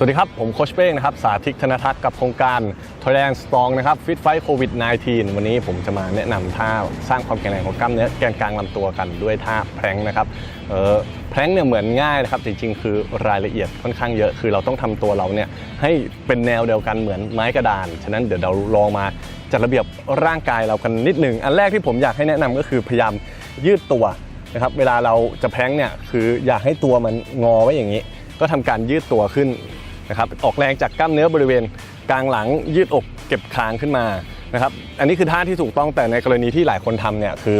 สวัสดีครับ ผมโคชเป้งนะครับ สาธิตธนทัศน์กับโครงการ Thailand Strong นะครับ Fit Fight COVID 19 วันนี้ผมจะมาแนะนำท่าสร้างความแข็งแรงของกล้ามเนื้อแกนกลางลำตัวกันด้วยท่าแพลงนะครับเออแพลงเนี่ยเหมือนง่ายนะครับ จริงๆ คือรายละเอียดค่อนข้างเยอะ คือเราต้องทำตัวเราเนี่ยให้เป็นแนวเดียวกันเหมือนไม้กระดาน ฉะนั้นเดี๋ยวเราลองมาจัดระเบียบร่างกายเรากันนิดหนึ่ง อันแรกที่ผมอยากให้แนะนำก็คือพยายามยืดตัวนะครับ เวลาเราจะแพลงเนี่ยคืออยากให้ตัวมันงอไว้อย่างนี้ ก็ทำการยืดตัวขึ้น นะครับออกแรงจากกล้ามเนื้อบริเวณกลางหลังยืดอกเก็บคางขึ้นมานะครับอันนี้คือท่าที่ถูกต้องแต่ในกรณีที่หลายคนทำเนี่ยคือ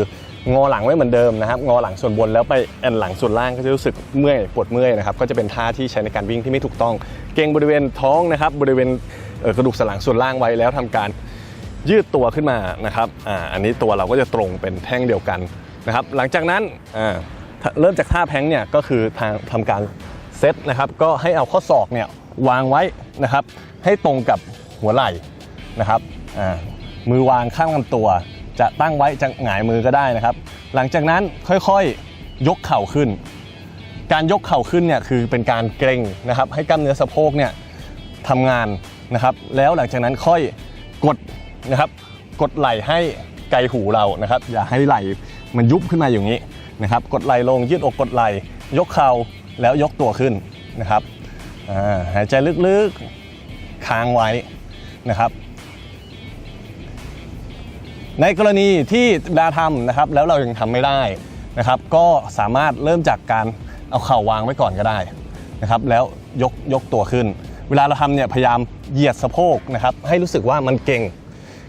งอหลังไว้เหมือนเดิมนะครับงอหลังส่วนบนแล้วไปแอนหลังส่วนล่างก็จะรู้สึกเมื่อยปวดเมื่อยนะครับก็จะเป็นท่าที่ใช้ในการวิ่งที่ไม่ถูกต้อง เก่งบริเวณท้องนะครับบริเวณเกระดูกสันหลังส่วนล่างไว้แล้วทำการยืดตัวขึ้นมานะครับอ่าอันนี้ตัวเราก็จะตรงเป็นแท่งเดียวกันนะครับหลังจากนั้นอ่าเริ่มจากท่าแพงเนี่ยก็คือทางทำการเซตนะครับก็ให้เอาข้อศอกเนี่ย วางไว้นะครับ ให้ตรงกับหัวไหล่นะครับมือวางข้างลำตัว จะตั้งไว้จะหงายมือก็ได้นะครับ หลังจากนั้นค่อยๆยกเข่าขึ้น การยกเข่าขึ้นเนี่ยคือเป็นการเกร็งนะครับ ให้กล้ามเนื้อสะโพกเนี่ยทำงานนะครับ แล้วหลังจากนั้นค่อยกดนะครับกดไหล่ให้ไกลหูเรานะครับ อย่าให้ไหล่มันยุบขึ้นมาอย่างนี้นะครับ กดไหล่ลงยืดอกกดไหล่ยกเข่าแล้วยกตัวขึ้นนะครับ หายใจลึกๆ ค้างไว้นะครับ ในกรณีที่ดาทำนะครับ แล้วเรายังทำไม่ได้นะครับ ก็สามารถเริ่มจากการเอาเข่าวางไว้ก่อนก็ได้นะครับ แล้วยกยกตัวขึ้น เวลาเราทำเนี่ยพยายามเหยียดสะโพกนะครับ ให้รู้สึกว่ามันเก่ง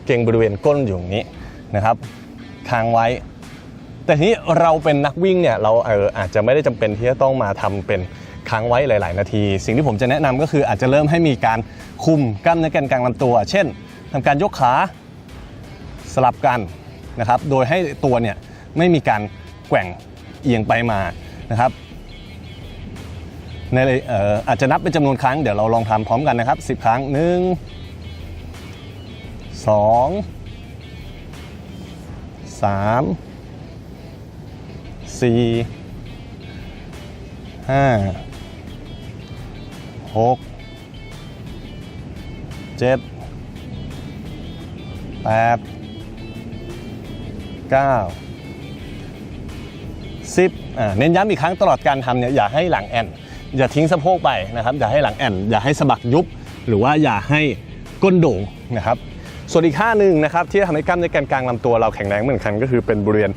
เก่งบริเวณก้นอยู่อย่างนี้นะครับค้างไว้ แต่ทีนี้เราเป็นนักวิ่งเนี่ยเราเอออาจจะไม่ได้จำเป็นที่จะต้องมาทำเป็น ค้างไว้หลาย ๆ นาที สิ่งที่ผมจะแนะนำก็คืออาจจะเริ่มให้มีการคุมกล้ามเนื้อแกนกลางลำตัว เช่นทำการยกขาสลับกันนะครับ โดยให้ตัวเนี่ยไม่มีการแกว่งเอียงไปมานะครับในเอ่ออาจจะนับเป็นจำนวนครั้งเดี๋ยวเราลองทำพร้อมกันนะครับ 10 ครั้ง 1 2 3 4 5 6 7 8 9 10อ่าเน้นย้ำอีกครั้งตลอดการทำเนี่ยอย่าให้หลังแอนอย่าทิ้งสะโพกไปนะครับ อย่าให้หลังแอนอย่าให้สะบักยุบ หรือว่าอย่าให้ก้นโด่งนะครับ ส่วนอีกท่าหนึ่งนะครับ ที่จะทำให้กล้ามเนื้อแกนกลางลำตัวเราแข็งแรงเหมือนกันก็คือเป็นบริเวณ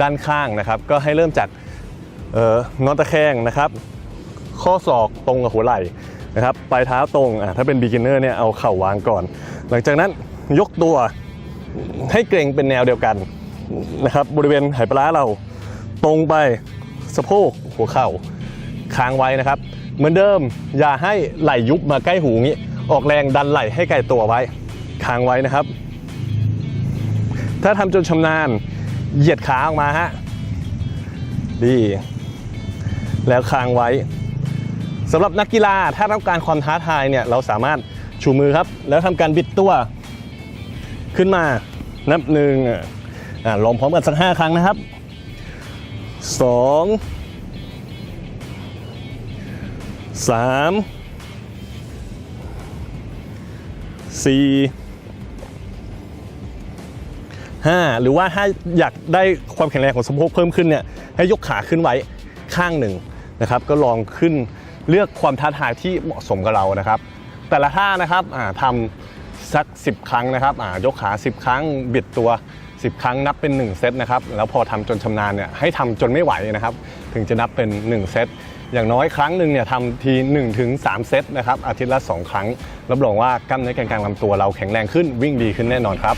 ด้านข้างนะครับ ก็ให้เริ่มจากเอ่อนอนตะแคงนะครับ ข้อศอกตรงกับหัวไหล่ นะครับปลายเท้าตรงอะถ้าเป็น beginner เนี่ยเอาเข่าวางก่อน หลังจากนั้นยกตัวให้เกรงเป็นแนวเดียวกันนะครับบริเวณไหปลาร้าเราตรงไปสะโพกหัวเข่าค้างไว้นะครับ เหมือนเดิมอย่าให้ไหล่ยุบมาใกล้หูงี้ออกแรงดันไหล่ให้ไกลตัวไว้ค้างไว้นะครับ ถ้าทำจนชำนาญเหยียดขาออกมาฮะดี แล้วค้างไว้ สำหรับนักกีฬาถ้าต้องการความท้าทายเนี่ยเราสามารถชูมือครับ แล้วทำการบิดตัวขึ้นมานับหนึ่งอลองพร้อมกันสักห้าครั้งนะครับสองสามสี่ห้าหรือว่าถ้าอยากได้ความแข็งแรงของสะโพกเพิ่มขึ้นเนี่ยให้ยกขาขึ้นไว้ข้างหนึ่งนะครับ ก็ลองขึ้น เลือกความท้าทายที่เหมาะสมกับเรานะครับ แต่ละท่านะครับทำสัก 10 ครั้งนะครับยกขา 10 ครั้ง บิดตัว 10 ครั้งนับเป็น 1 เซตนะครับ แล้วพอทำจนชำนาญเนี่ยให้ทำจนไม่ไหวนะครับ ถึงจะนับเป็น 1 เซตอย่างน้อยครั้งหนึ่งเนี่ยทำที1ถึง3เซตนะครับอาทิตย์ละ 2 ครั้ง รับรองว่ากล้ามเนื้อแกนกลางลำตัวเราแข็งแรงขึ้นวิ่งดีขึ้นแน่นอนครับ